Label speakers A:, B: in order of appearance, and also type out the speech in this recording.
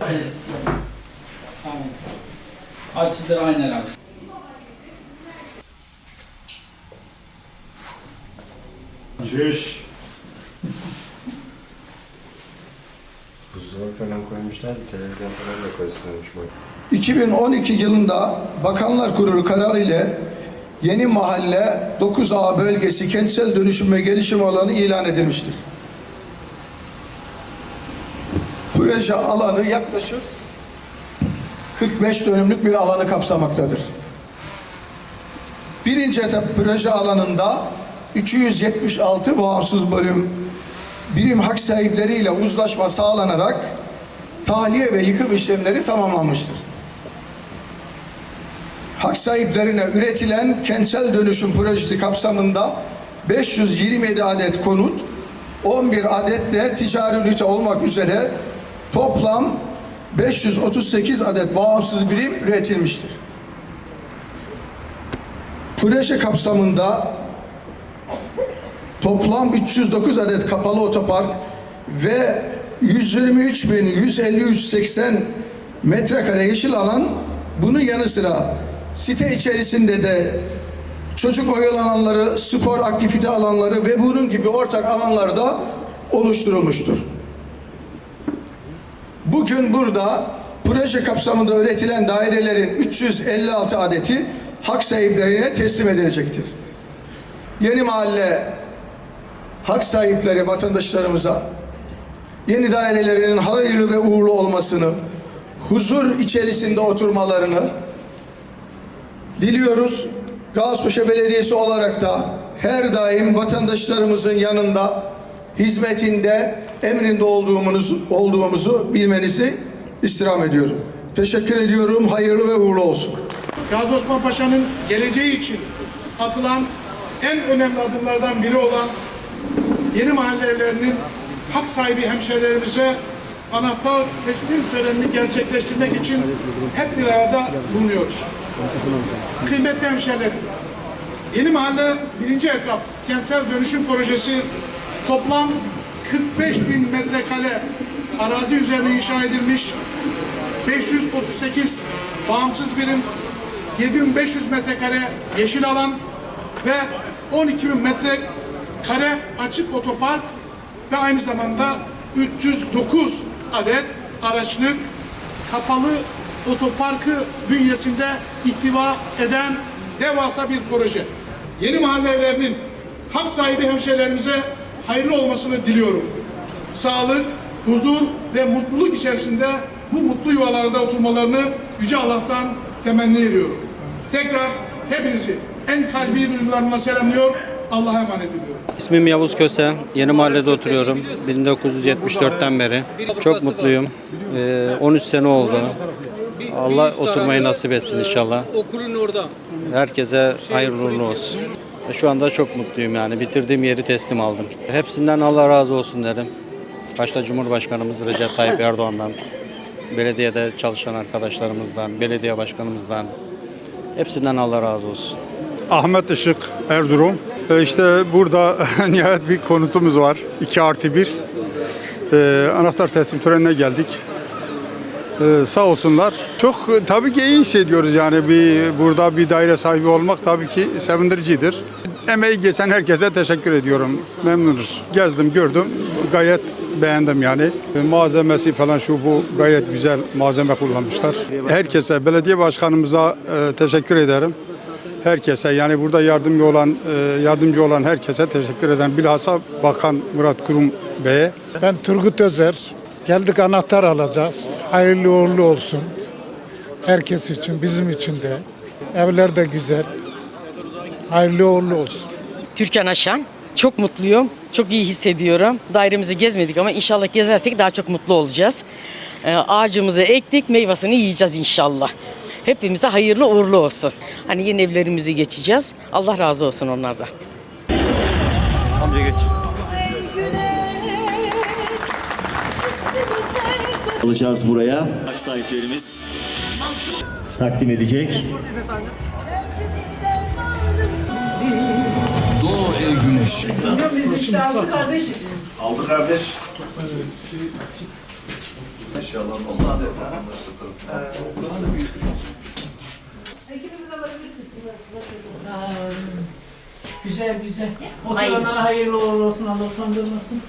A: Aynen. Açıdır aynen abi.
B: Cüş. Buzdolabı falan koymuşlar, televizyon falan da koysunlarmış bak.
C: 2012 yılında Bakanlar Kurulu kararı ile Yeni Mahalle 9A bölgesi kentsel dönüşüm ve gelişim alanı ilan edilmiştir. Proje alanı yaklaşık 45 dönümlük bir alanı kapsamaktadır. Birinci etap proje alanında 276 bağımsız bölüm birim hak sahipleriyle uzlaşma sağlanarak tahliye ve yıkım işlemleri tamamlanmıştır. Hak sahiplerine üretilen kentsel dönüşüm projesi kapsamında 527 adet konut, 11 adet de ticari ünite olmak üzere toplam 538 adet bağımsız birim üretilmiştir. Proje kapsamında toplam 309 adet kapalı otopark ve 123.153.80 metrekare yeşil alan bunun yanı sıra site içerisinde de çocuk oyun alanları, spor aktivite alanları ve bunun gibi ortak alanlar da oluşturulmuştur. Bugün burada proje kapsamında üretilen dairelerin 356 adeti hak sahiplerine teslim edilecektir. Yeni mahalle hak sahipleri vatandaşlarımıza yeni dairelerinin hayırlı ve uğurlu olmasını, huzur içerisinde oturmalarını diliyoruz. Gazpaşa Belediyesi olarak da her daim vatandaşlarımızın yanında, hizmetinde, emrinde olduğumuzu, olduğumuzu bilmenizi istirham ediyorum. Teşekkür ediyorum. Hayırlı ve uğurlu olsun.
D: Gazi Osman Paşa'nın geleceği için atılan en önemli adımlardan biri olan yeni mahalle evlerinin hak sahibi hemşehrilerimize anahtar teslim törenini gerçekleştirmek için hep bir arada bulunuyoruz. Kıymetli hemşehrilerim, yeni mahalle birinci etap kentsel dönüşüm projesi toplam 45 bin metrekare arazi üzerine inşa edilmiş 538 bağımsız birim, 7500 metrekare yeşil alan ve 12 bin metrekare açık otopark ve aynı zamanda 309 adet araçlık kapalı otoparkı bünyesinde ihtiva eden devasa bir proje. Yeni mahalle evlerinin hak sahibi hemşehrilerimize hayırlı olmasını diliyorum. Sağlık, huzur ve mutluluk içerisinde bu mutlu yuvalarda oturmalarını Yüce Allah'tan temenni ediyorum. Tekrar hepinizi en kalbi duygularımla selamlıyor, Allah'a emanet ediyorum.
E: İsmim Yavuz Köse. Yeni mahallede oturuyorum. 1974'ten beri. Çok mutluyum. Ee, 13 sene oldu. Allah oturmayı nasip etsin inşallah. Herkese hayırlı uğurlu olsun. E, Şu anda çok mutluyum yani. Bitirdiğim yeri teslim aldım. Hepsinden Allah razı olsun derim. Başta Cumhurbaşkanımız Recep Tayyip Erdoğan'dan, belediyede çalışan arkadaşlarımızdan, belediye başkanımızdan, hepsinden Allah razı olsun.
F: Ahmet Işık, Erzurum. E, İşte burada nihayet bir konutumuz var. 2 artı 1. E, anahtar teslim törenine geldik. E, sağ olsunlar. Çok e, tabii ki iyi hissediyoruz yani bir burada bir daire sahibi olmak tabii ki sevindiricidir. Emeği geçen herkese teşekkür ediyorum. Memnunuz. Gezdim, gördüm. Gayet beğendim yani. E, malzemesi falan şu bu gayet güzel malzeme kullanmışlar. Herkese, belediye başkanımıza e, teşekkür ederim herkese yani burada yardımcı olan yardımcı olan herkese teşekkür ederim. Bilhassa Bakan Murat Kurum Bey'e.
G: Ben Turgut Özer. Geldik anahtar alacağız. Hayırlı uğurlu olsun. Herkes için, bizim için de. Evler de güzel. Hayırlı uğurlu olsun.
H: Türkan Aşan. Çok mutluyum. Çok iyi hissediyorum. Dairemizi gezmedik ama inşallah gezersek daha çok mutlu olacağız. Ee, ağacımızı ektik, meyvasını yiyeceğiz inşallah. Hepimize hayırlı uğurlu olsun. Hani yeni evlerimizi geçeceğiz. Allah razı olsun onlardan.
I: Alacağız buraya. Hak sahiplerimiz takdim edecek.
B: Aldı kardeş.
J: İnşallah Allah vatandaşlık
K: Güzel güzel. Oturanlara hayırlı uğurlu olsun. Allah utandırmasın.